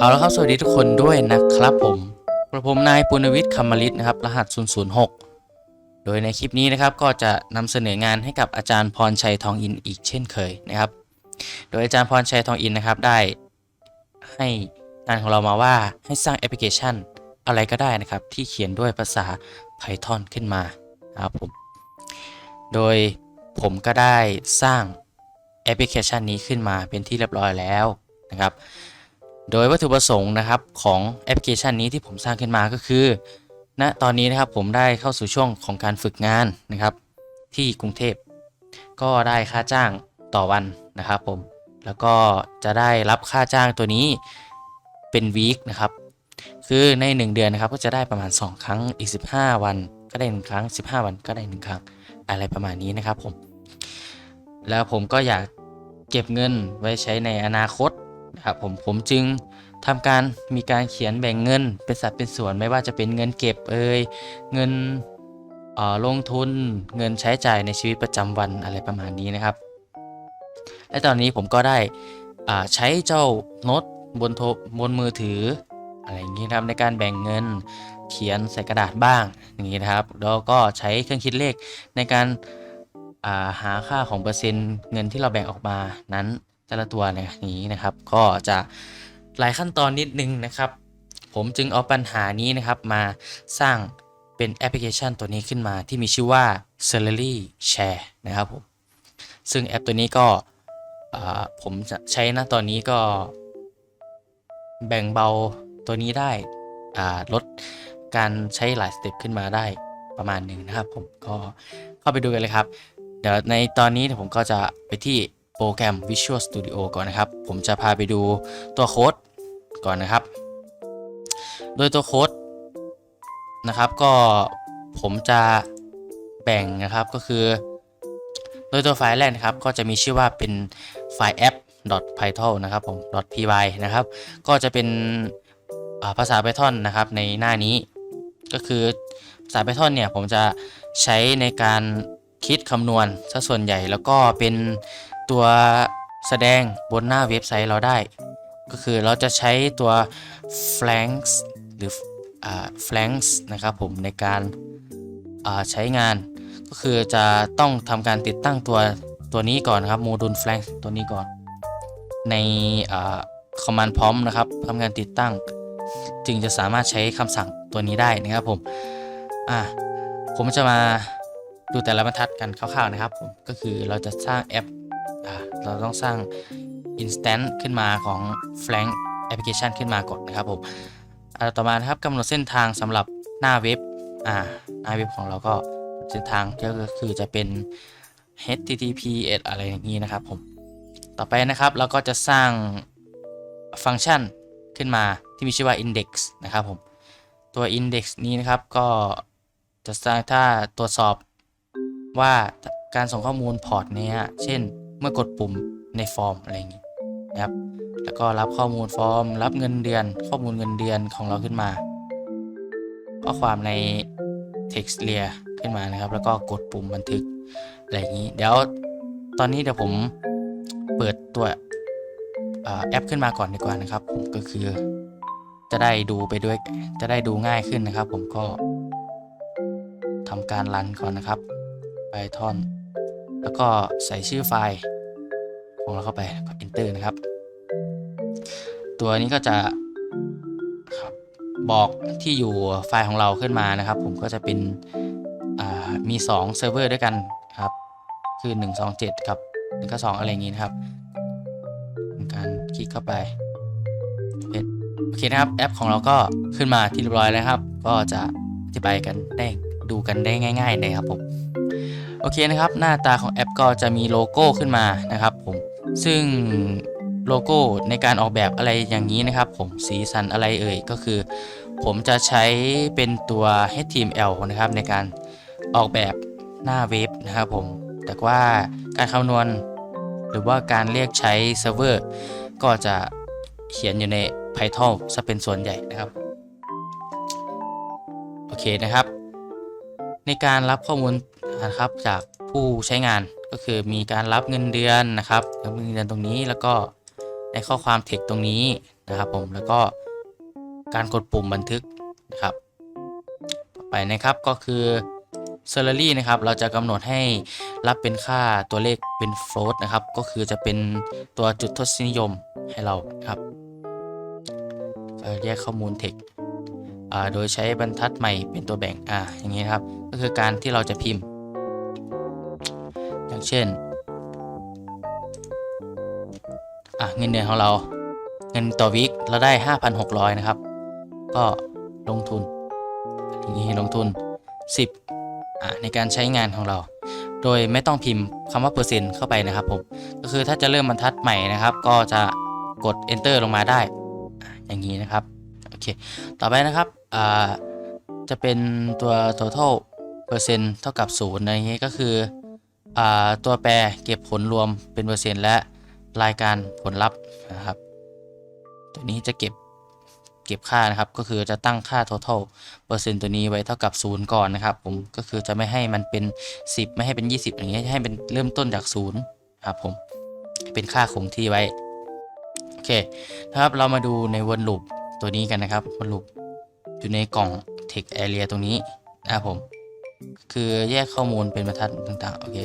เอาละครับสวัสดีทุกคนด้วยนะครับผมกระผมนายปุณวิทย์คำมลิตนะครับรหัส 006 โดยในคลิปนี้นะครับก็จะนำเสนองานให้กับอาจารย์พรชัยทองอินอีกเช่นเคยนะครับ โดยอาจารย์พรชัยทองอินนะครับได้ให้งานของเรามาว่าให้สร้างแอปพลิเคชันอะไรก็ได้นะครับ ที่เขียนด้วยภาษา Python ขึ้นมาครับผมโดยผมก็ได้สร้างแอปพลิเคชันนี้ขึ้นมาเป็นที่เรียบร้อยแล้วนะครับ โดยวัตถุประสงค์นะครับของแอปพลิเคชันนี้ที่ผมสร้างขึ้นมาก็คือณตอนนี้นะครับผมได้เข้าสู่ช่วงของการฝึกงานนะครับ ที่กรุงเทพ ก็ได้ค่าจ้างต่อวันนะครับผมแล้วก็จะได้รับค่าจ้างตัวนี้เป็นวีคนะครับ คือใน 1 เดือนนะครับก็จะได้ประมาณ 2 ครั้งอีก 15 วัน ก็ได้ 1 ครั้ง 15 วันก็ได้ 1 ครั้งอะไรประมาณนี้นะครับผม แล้วผมก็อยากเก็บเงินไว้ใช้ในอนาคต นะครับผมผมจึงทำการมีการเขียนแบ่งเงินเป็นสัดเป็นส่วนไม่ว่าจะเป็นเงินเก็บเอ่ยเงินลงทุนเงินใช้จ่ายในชีวิตประจำวันอะไรประมาณนี้นะครับ และตอนนี้ผมก็ได้ใช้เจ้าโน้ตบนโทรบนมือถืออะไรอย่างนี้นะครับในการแบ่งเงินเขียนใส่กระดาษบ้างอย่างนี้นะครับแล้วก็ใช้เครื่องคิดเลขในการาหาค่าของเปอร์เซ็นต์เงินที่เราแบ่งออกมานั้น แต่ละตัวในนี้นะครับ ก็จะหลายขั้นตอนนิดนึงนะครับ ผมจึงเอาปัญหานี้นะครับมาสร้างเป็นแอปพลิเคชันตัวนี้ขึ้นมาที่มีชื่อว่า Salary Share นะครับผมซึ่งแอปตัวนี้ก็ผมจะใช้นะตอนนี้ก็แบ่งเบาตัวนี้ได้ลดการใช้หลายสเต็ปขึ้นมาได้ประมาณหนึ่งนะครับ ผมก็เข้าไปดูกันเลยครับ เดี๋ยวในตอนนี้ผมก็จะไปที่ โปรแกรม Visual Studio ก่อนนะครับ ผมจะพาไปดูตัวโค้ดก่อนนะครับ โดยตัวโค้ดนะครับก็ผมจะแบ่งนะครับก็คือ โดยตัวไฟล์แรกนะครับก็จะมีชื่อว่าเป็นไฟล์ app python นะครับผม py นะครับ ก็จะเป็นาภาษา Python นะครับในหน้านี้ ก็คือภาษา Python เนี่ยผมจะใช้ในการคิดคำนวณซะส่วนใหญ่แล้วก็เป็น ตัวแสดงบนหน้าเว็บไซต์เราได้ ก็คือเราจะใช้ตัว flanks หรือ flanks นะครับผมในการใช้งาน ก็คือจะต้องทำการติดตั้งตัวตัวนี้ก่อนครับโมดูล flanks ตัวนี้ก่อน ในคอ่า command prompt นะครับทำการติดตั้ง จึงจะสามารถใช้คำสั่งตัวนี้ได้นะครับผมอะผมจะมาดูแต่ละบรรทัดกันคร่าวๆนะครับผมก็คือเราจะสร้างแอป เราต้องสร้าง instance ขึ้นมาของ Flank application ขึ้นมาก่อนนะครับผมต่อมานะครับกำหนดเส้นทางสำหรับหน้าเว็บอ่าหน้าเว็บของเราก็เส้นทางก็คือจะเป็น https อะไรอย่างนี้นะครับผมต่อไปนะครับเราก็จะสร้างฟังก์ชันขึ้นมาที่มีชื่อว่า index นะครับผมตัว index นี้นะครับก็จะสร้างถ้าตรวจสอบว่าการส่งข้อมูลพอร์ตเนี้ยเช่น เมื่อกดปุ่มในฟอร์มอะไรอย่างนี้นะครับ แล้วก็รับข้อมูลฟอร์ม รับเงินเดือน ข้อมูลเงินเดือนของเราขึ้นมา ข้อความใน text layer ขึ้นมานะครับ แล้วก็กดปุ่มบันทึกอะไรอย่างนี้ เดี๋ยวตอนนี้เดี๋ยวผมเปิดตัวอแอปขึ้นมาก่อนดีกว่านะครับ ผมก็คือจะได้ดูไปด้วยจะได้ดูง่ายขึ้นนะครับ ผมก็ทำการรันก่อนนะครับ Python แล้วก็ใส่ชื่อไฟล์ของเราเข้าไปกด enter นะครับ ตัวนี้ก็จะบอกที่อยู่ไฟล์ของเราขึ้นมานะครับ ผมก็จะเป็นมี2เซิร์ฟเวอร์ด้วยกันครับ คือ 127 กับ1 2อะไรอย่างนี้นะครับการคลิกเข้าไปโอเคนะครับแอปของเราก็ขึ้นมาที่เรียบร้อยแล้วครับ ก็จะอธิบายกันได้ดูกันได้ง่าย ๆ เลยครับผม โอเคนะครับหน้าตาของแอปก็จะมีโลโก้ขึ้นมานะครับผมซึ่งโลโก้ในการออกแบบอะไรอย่างนี้นะครับ ผมสีสันอะไรเอ่ยก็คือ ผมจะใช้เป็นตัว HTML นะครับในการออกแบบหน้าเว็บนะครับผมแต่ว่าการคำนวณหรือว่าการเรียกใช้เซิร์ฟเวอร์ก็จะเขียนอยู่ใน Python ซะเป็นส่วนใหญ่นะครับ โอเคนะครับ ในการรับข้อมูล นะครับจากผู้ใช้งานก็คือมีการรับเงินเดือนนะครับรับเงินเดือนตรงนี้แล้วก็ในข้อความ text ตรงนี้นะครับผมแล้วก็การกดปุ่มบันทึกนะครับต่อไปนะครับก็คือ salary นะครับเราจะกำหนดให้รับเป็นค่าตัวเลขเป็น float นะครับก็คือจะเป็นตัวจุดทศนิยมให้เราครับเอ่อแยกข้อมูล text โดยใช้บรรทัดใหม่เป็นตัวแบ่งอ่าอย่างนี้ครับ ก็คือการที่เราจะพิมพ์ อย่างเช่นอะเงินเดือนของเราเงินต่อวิกเราได้ 5,600 นะครับ ก็ลงทุนอย่างนี้ลงทุน 10อะในการใช้งานของเรา โดยไม่ต้องพิมพ์คำว่าเปอร์เซ็นต์เข้าไปนะครับผมก็คือถ้าจะเริ่มบรรทัดใหม่นะครับ ก็จะกด enter ลงมาได้อย่างนี้นะครับโอเคต่อไปนะครับอ่าจะเป็นตัว total เปอร์เซ็นต์เท่ากับ0อะไรอย่างนี้ก็คือ ตัวแปรเก็บผลรวมเป็นเปอร์เซ็นต์และรายการผลลัพธ์นะครับ ตัวนี้จะเก็บเก็บค่านะครับ ก็คือจะตั้งค่า total เปอร์เซ็นต์ตัวนี้ไว้เท่ากับ 0 ก่อนนะครับ ผมก็คือจะไม่ให้มันเป็น 10 ไม่ให้เป็น 20 อย่างเงี้ยให้เป็นเริ่มต้นจาก0นะครับผมเป็นค่าคงที่ไว้โอเคนะครับเรามาดูในวนลูปตัวนี้กันนะครับวนลูปอยู่ในกล่อง text area ตรงนี้นะครับผมคือแยกข้อมูลเป็นบรรทัดต่างๆ โอเค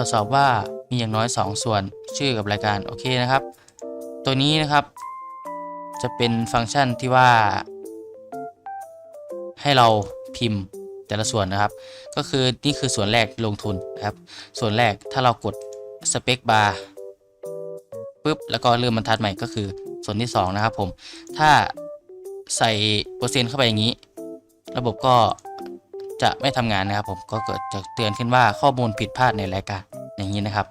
ตรวจสอบว่ามีอย่างน้อย 2 ส่วนชื่อกับรายการโอเคนะครับ ตัวนี้นะครับ จะเป็นฟังก์ชันที่ว่า ให้เราพิมพ์แต่ละส่วนนะครับ ก็คือนี่คือส่วนแรกลงทุนนะครับ ส่วนแรกถ้าเรากดสเปคบาร์ปุ๊บแล้วก็เริ่มบรรทัดใหม่ก็คือส่วนที่ 2 นะครับผม ถ้าใส่เปอร์เซ็นต์เข้าไปอย่างนี้ ระบบก็ จะไม่ทำงานนะครับ ผมก็เกิดจะเตือนขึ้นว่าข้อมูลผิดพลาดในรายการอย่างนี้นะครับ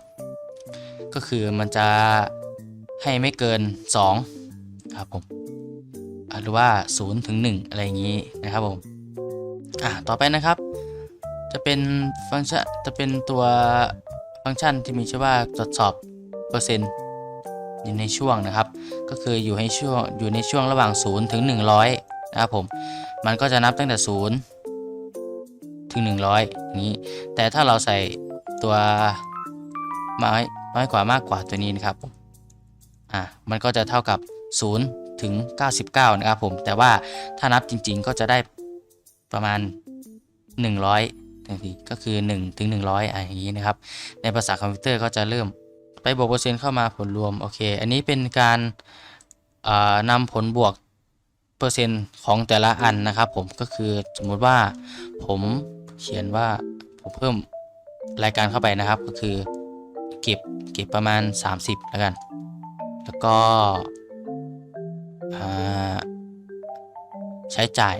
ก็คือมันจะให้ไม่เกิน 2 ครับผมหรือว่า0ถึง1อะไรอย่างนี้นะครับผมอะต่อไปนะครับ จะเป็นฟังก์ชันจะเป็นตัวฟังก์ชันที่มีชื่อว่าตรวจสอบเปอร์เซ็นต์อยู่ในช่วงนะครับ ก็คืออยู่ให้ช่วงอยู่ในช่วงระหว่าง 0 ถึง 100 นะครับผม มันก็จะนับตั้งแต่ 0 ถึง100อย่างนี้ แต่ถ้าเราใส่ตัวน้อยน้อยกว่ามากกว่าตัวนี้นะครับอะมันก็จะเท่ากับ 0 ถึง 99 นะครับผม แต่ว่าถ้านับจริง ๆ ก็จะได้ประมาณ 100ทันทีก็คือ 1 ถึง 100อะอย่างนี้นะครับ ในภาษาคอมพิวเตอร์ก็จะเริ่มไปบวกเปอร์เซ็นต์เข้ามาผลรวม โอเค อันนี้เป็นการนำผลบวกเปอร์เซ็นต์ของแต่ละอันนะครับผมก็คือสมมุติว่าผม เขียนว่าผมเพิ่มรายการเข้าไปนะครับ ก็คือ เก็บเก็บประมาณ 30 แล้วกัน แล้วก็ใช้จ่าย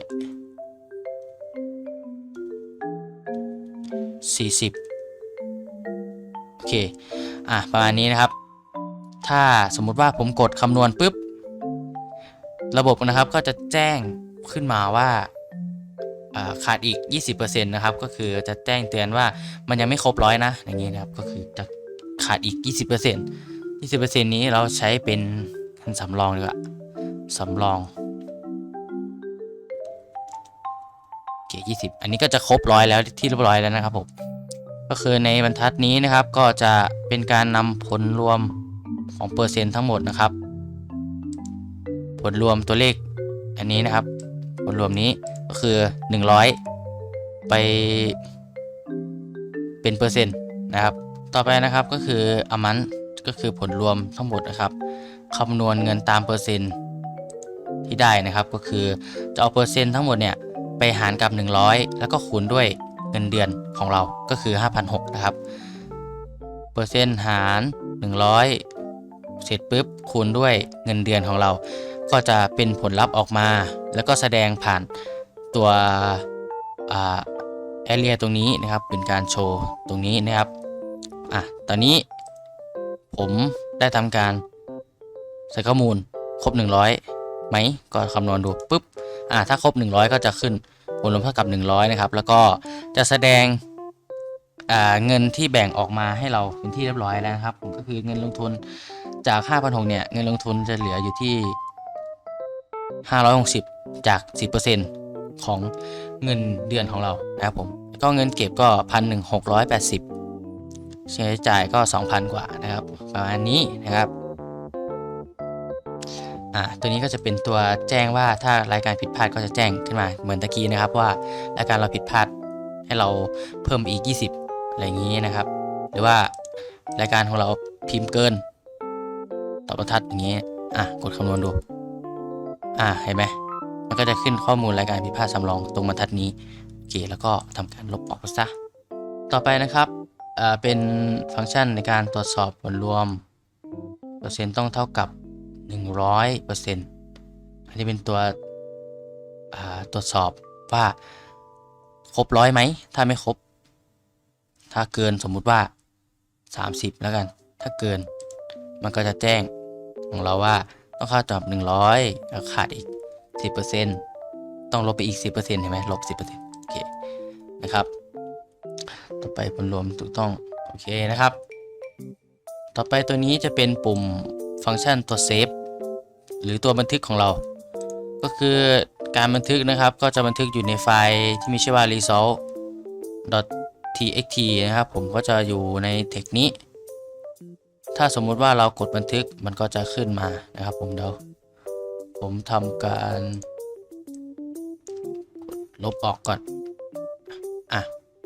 40 โอเค อะ ประมาณนี้นะครับ ถ้าสมมุติว่าผมกดคำนวณปุ๊บ ระบบนะครับก็จะแจ้งขึ้นมาว่า ขาดอีก 20%นะครับก็คือจะแจ้งเตือนว่ามันยังไม่ครบร้อยนะอย่างนี้นะครับก็คือจะขาดอีก 20% 20%นี้เราใช้เป็นคันสำรองดีกว่าสำรองโอเค20 อันนี้ก็จะครบร้อยแล้วที่เรียบร้อยแล้วนะครับผมก็คือในบรรทัดนี้นะครับก็จะเป็นการนำผลรวมของเปอร์เซ็นต์ทั้งหมดนะครับ ผลรวมตัวเลขอันนี้นะครับ ผลรวมนี้ ก็คือ 100 ไปเป็นเปอร์เซ็นต์นะครับ ต่อไปนะครับก็คืออามันก็คือผลรวมทั้งหมดนะครับคำนวณเงินตามเปอร์เซ็นต์ที่ได้นะครับก็คือจะเอาเปอร์เซ็นต์ทั้งหมดเนี่ยไปหารกับ 100 แล้วก็คูณด้วยเงินเดือนของเราก็คือ 5,600นะครับเปอร์เซ็นต์หาร 100 เสร็จปุ๊บคูณด้วยเงินเดือนของเรา ก็จะเป็นผลลัพธ์ออกมา แล้วก็แสดงผ่าน ตัวแอเรียตรงนี้นะครับเป็นการโชว์ตรงนี้นะครับอะตอนนี้ผมได้ทำการใส่ข้อมูลครบ 100ไหมก็คำนวณดูปุ๊บอะถ้าครบ 100 ก็จะขึ้นผลรวมเท่ากับ 100 นะครับ แล้วก็จะแสดงอ่าเงินที่แบ่งออกมาให้เราเป็นที่เรียบร้อยแล้วนะครับผมก็คือเงินลงทุนจาก5,600เนี่ยเงินลงทุนจะเหลืออยู่ที่ 560 จาก 10% ของเงินเดือนของเรานะครับผมก็เงินเก็บก็1,680ใช้จ่ายก็2,000กว่านะครับประมาณนี้นะครับอ่าตัวนี้ก็จะเป็นตัวแจ้งว่าถ้ารายการผิดพลาดก็จะแจ้งขึ้นมาเหมือนตะกี้นะครับว่ารายการเราผิดพลาดให้เราเพิ่มอีก 20 อะไรอย่างนี้นะครับ หรือว่ารายการของเราพิมพ์เกินต่อบรรทัดอย่างนี้ อะ กดคำนวณดู อะ เห็นไหม มันก็จะขึ้นข้อมูลรายการผิพาดสำรองตรงบรรทัดนี้โอเคแล้วก็ทำการลบออกซะต่อไปนะครับเป็นฟังก์ชันในการตรวจสอบผลรวมเปอร์เซ็นต์ต้องเท่ากับ 100เปอร์เซ็นต์อันนี้เป็นตัวตรวจสอบว่าครบร้อยไหมถ้าไม่ครบ ถ้าเกินสมมุติว่า 30 แล้วกัน ถ้าเกินมันก็จะแจ้งของเราว่าต้องค่าจอบ 100 แล้วขาดอีก 10%ต้องลบไปอีก 10%เห็นไหมลบ 10%โอเคนะครับ ต่อไปผลรวมถูกต้องโอเคนะครับ ต่อไปตัวนี้จะเป็นปุ่มฟังก์ชันตัวเซฟหรือตัวบันทึกของเรา ก็คือการบันทึกนะครับ ก็จะบันทึกอยู่ในไฟล์ที่มีชื่อว่า result txt นะครับ ผมก็จะอยู่ในเทคนี้ ถ้าสมมุติว่าเรากดบันทึกมันก็จะขึ้นมานะครับ ผมเดี๋ยว ผมทำการลบออกก่อน อะ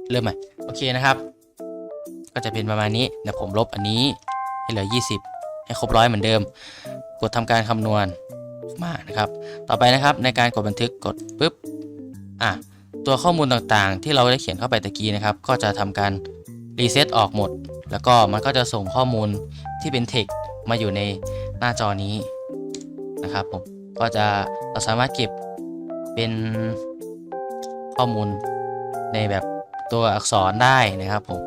เริ่มใหม่ โอเคนะครับ ก็จะเป็นประมาณนี้ เดี๋ยวผมลบอันนี้ให้เหลือ 20 ให้ครบร้อยเหมือนเดิม กดทำการคำนวณมานะครับ ต่อไปนะครับในการกดบันทึกกดปุ๊บ อะ ตัวข้อมูลต่างๆ ที่เราได้เขียนเข้าไปตะกี้นะครับ ก็จะทำการรีเซ็ตออกหมด แล้วก็มันก็จะส่งข้อมูลที่เป็นเทคมาอยู่ในหน้าจอนี้นะครับผม ก็จะเราสามารถเก็บเป็นข้อมูลในแบบตัวอักษรได้นะครับผม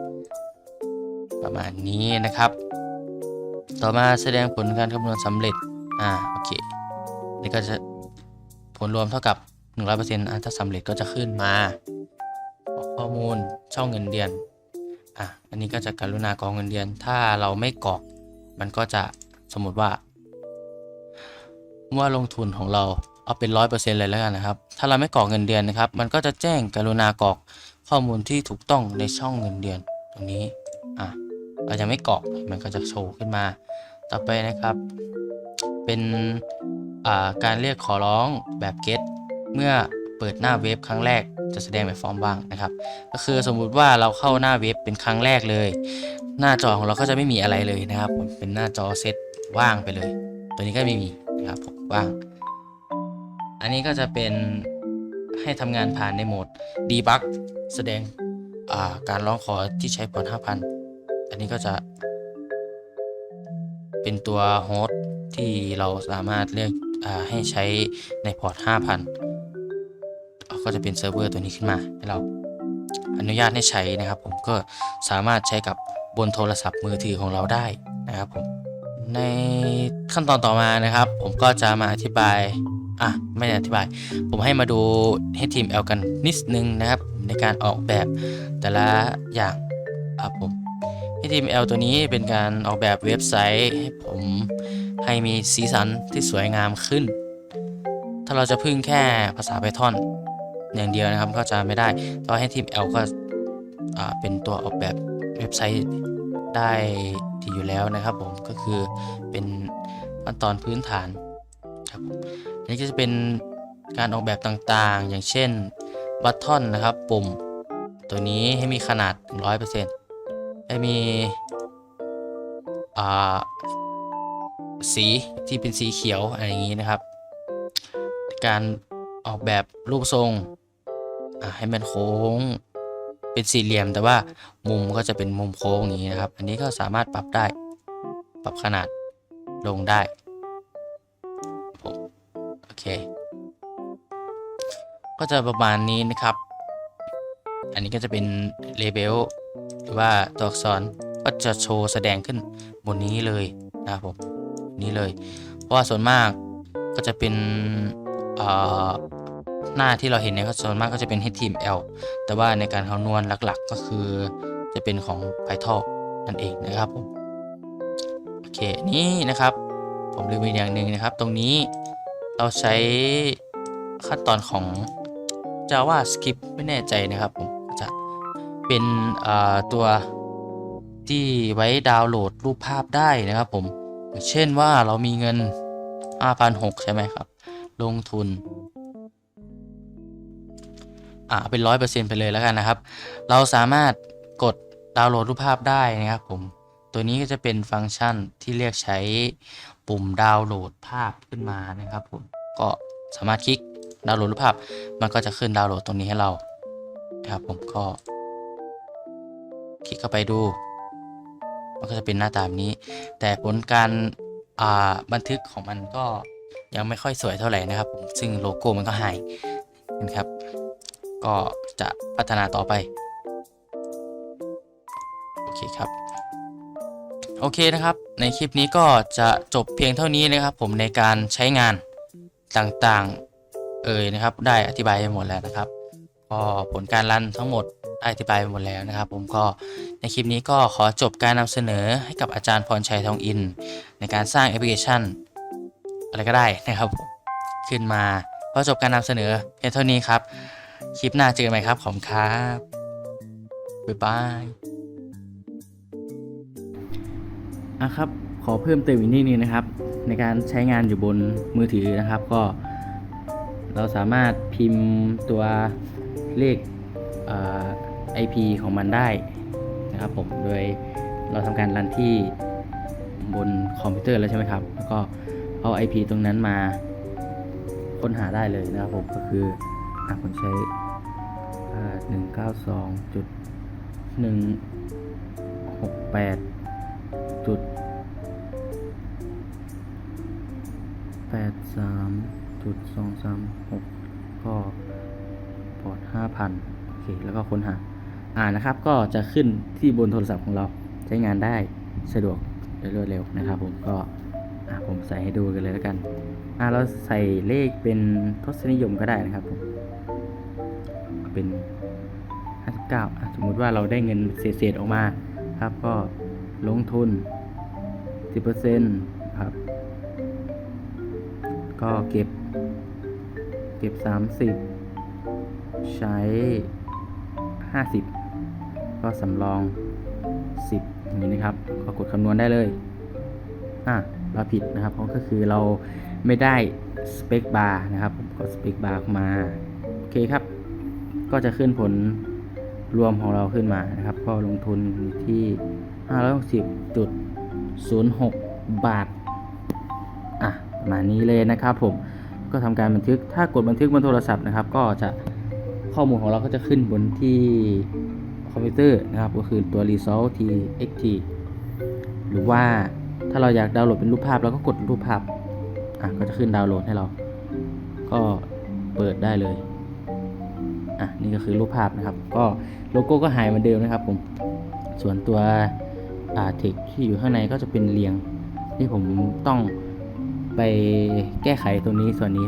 ประมาณนี้นะครับ ต่อมาแสดงผลการคำนวณสำเร็จอ่าโอเคนี่ก็จะผลรวมเท่ากับ 100%อะถ้าสำเร็จก็จะขึ้นมาข้อมูลช่องเงินเดือนอะอันนี้ก็จะกรุณากรองเงินเดือน ถ้าเราไม่กรอก มันก็จะสมมติว่า เมื่อลงทุนของเราเอาเป็นร้อยเปอร์เซ็นต์เลยแล้วกันนะครับ ถ้าเราไม่กรอกเงินเดือนนะครับ มันก็จะแจ้งกรุณากรอกข้อมูลที่ถูกต้องในช่องเงินเดือนตรงนี้อะเราจะไม่กรอกมันก็จะโชว์ขึ้นมา ต่อไปนะครับ เป็นอ่าการเรียกขอร้องแบบ get เมื่อเปิดหน้าเว็บครั้งแรกจะแสดงแบบฟอร์มบ้างนะครับ ก็คือสมมุติว่าเราเข้าหน้าเว็บเป็นครั้งแรกเลย หน้าจอของเราก็จะไม่มีอะไรเลยนะครับ เป็นหน้าจอเซตว่างไปเลย ตัวนี้ก็ไม่มีนะครับผม ว่าง อันนี้ก็จะเป็นให้ทำงานผ่านในโหมด debug แสดงาการร้องขอที่ใช้พอร์ต5,000 อันนี้ก็จะ เป็นตัวโฮสต์ที่เราสามารถเลือกอให้ใช้ในพอร์ต5,000 ก็จะเป็นเซิร์ฟเวอร์ตัวนี้ขึ้นมาให้เราอนุญาตให้ใช้นะครับ ผมก็สามารถใช้กับบนโทรศัพท์มือถือของเราได้นะครับผม ในขั้นตอนต่อมานะครับ ผมก็จะมาอธิบาย อะ ไม่ได้อธิบาย ผมให้มาดูให้ทีม L กันนิดนึงนะครับ ในการออกแบบแต่ละอย่างครับผม HTML ตัวนี้เป็นการออกแบบเว็บไซต์ให้ผมให้มีสีสันที่สวยงามขึ้น ถ้าเราจะพึ่งแค่ภาษา Python อย่างเดียวนะครับก็จะไม่ได้เพราะ HTML ก็อ่าเป็นตัวออกแบบเว็บไซต์ได้ ดีอยู่แล้วนะครับ ผมก็คือเป็นขั้นตอนพื้นฐานครับอันนี้ก็จะเป็นการออกแบบต่างๆ อย่างเช่นบัตทอนนะครับ ปุ่มตัวนี้ให้มีขนาด 100%ให้มีสีที่เป็นสีเขียวอะไรอย่างนี้นะครับ การออกแบบรูปทรงให้มันโค้ง เป็นสี่เหลี่ยม แต่ว่ามุมก็จะเป็นมุมโค้งอย่างนี้นะครับ อันนี้ก็สามารถปรับได้ ปรับขนาดลงได้ผมโอเค ก็จะประมาณนี้นะครับ อันนี้ก็จะเป็นเลเบลหรือว่าตัวอักษรก็จะโชว์แสดงขึ้นบนนี้เลยนะครับผมนี้เลย เพราะว่าส่วนมากก็จะเป็นอ่อ หน้าที่เราเห็นเนี่ยก็ส่วนมากก็จะเป็น HTML แต่ว่าในการคำนวณหลักๆ ก็คือจะเป็นของ Python นั่นเองนะครับผมโอเคนี่นะครับ ผมลืมอีกอย่างหนึ่งนะครับ ตรงนี้เราใช้ขั้นตอนของ JavaScript ไม่แน่ใจนะครับผมจะเป็นตัวที่ไว้ดาวน์โหลดรูปภาพได้นะครับผม เช่นว่าเรามีเงินห้าพันหกใช่ไหมครับ ลงทุน อ่าเป็นร้อยเปอร์เซ็นไปเลยแล้วกันนะครับ เราสามารถกดดาวน์โหลดรูปภาพได้นะครับผม ตัวนี้ก็จะเป็นฟังก์ชันที่เรียกใช้ปุ่มดาวน์โหลดภาพขึ้นมานะครับผม ก็สามารถคลิกดาวน์โหลดรูปภาพ มันก็จะขึ้นดาวน์โหลดตรงนี้ให้เรานะครับผมก็ คลิกเข้าไปดู มันก็จะเป็นหน้าตาแบบนี้ แต่ผลการอ่าบันทึกของมันก็ยังไม่ค่อยสวยเท่าไหร่นะครับผมซึ่งโลโก้มันก็หายนะครับ ก็จะพัฒนาต่อไป โอเคครับ โอเคนะครับ ในคลิปนี้ก็จะจบเพียงเท่านี้นะครับ ผมในการใช้งานต่างๆ เอ่ยนะครับ ได้อธิบายไปหมดแล้วนะครับก็ผลการรันทั้งหมดได้อธิบายไปหมดแล้วนะครับ ผมก็ในคลิปนี้ก็ขอจบการนำเสนอให้กับอาจารย์พรชัยทองอิน ในการสร้างแอปพลิเคชัน อะไรก็ได้นะครับ ขึ้นมาพอจบการนำเสนอเพียงเท่านี้ครับ คลิปหน้าเจอกันใหมครับ ขอบคุณครับ บ๊ายบายอะครับ ขอเพิ่มเติมอีกนิดนึงนะครับ ในการใช้งานอยู่บนมือถือนะครับ ก็ เราสามารถพิมพ์ตัวเลขเอ่อ IP ของมันได้นะครับผม โดยเราทำการรันที่บนคอมพิวเตอร์แล้วใช่ไหมครับ แล้วก็เอา IP ตรงนั้นมาค้นหาได้เลยนะครับผม ก็คืออะผมใช้ หนึ่งเก้าสองจุดหนึ่งหกแปดจุดแปดสามจุดสองสามหกก็พอร์ตห้าพันโอเค แล้วก็ค้นหา อ่านะครับ ก็จะขึ้นที่บนโทรศัพท์ของเราใช้งานได้สะดวกและรวดเร็วนะครับผมก็ผมใส่ให้ดูกันเลยแล้วกัน อ่าเราใส่เลขเป็นทศนิยมก็ได้นะครับผม เป็น 59อะสมมุติว่าเราได้เงินเศษๆออกมาครับ ก็ลงทุน 10%ครับ ก็เก็บ เก็บ 30 ใช้ 50 ก็สำรอง 10 อย่างนี้นะครับ ก็กดคำนวณได้เลย อะเราผิดนะครับ เพราะก็คือเราไม่ได้สเปคบาร์นะครับ ผมกดสเปคบาร์มา โอเคครับ ก็จะขึ้นผล รวมของเราขึ้นมานะครับ ก็ลงทุนอยู่ที่ 560.06 บาท อะประมาณนี้เลยนะครับผมก็ทำการบันทึกถ้ากดบันทึกบนโทรศัพท์นะครับ ก็จะข้อมูลของเราก็จะขึ้นบนที่คอมพิวเตอร์นะครับ ก็คือตัว result txt หรือว่าถ้าเราอยากดาวน์โหลดเป็นรูปภาพเราก็กดรูปภาพอะก็จะขึ้นดาวน์โหลดให้เรา ก็เปิดได้เลย อะนี่ก็คือรูปภาพนะครับ ก็โลโก้ก็หายเหมือนเดิมนะครับผมส่วนตัวอ่าเทคที่อยู่ข้างในก็จะเป็นเรียงที่ผมต้องไปแก้ไขตรงนี้ส่วนนี้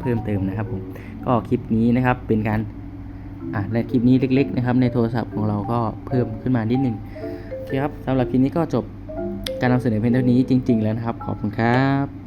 เพิ่มเติมนะครับผมก็คลิปนี้นะครับเป็นการอะและคลิปนี้เล็ก ๆ นะครับ ในโทรศัพท์ของเราก็เพิ่มขึ้นมานิดนึงโอเคครับสำหรับคลิปนี้ก็จบการนำเสนอเพียงเท่านี้จริง ๆ แล้วนะครับ ขอบคุณครับ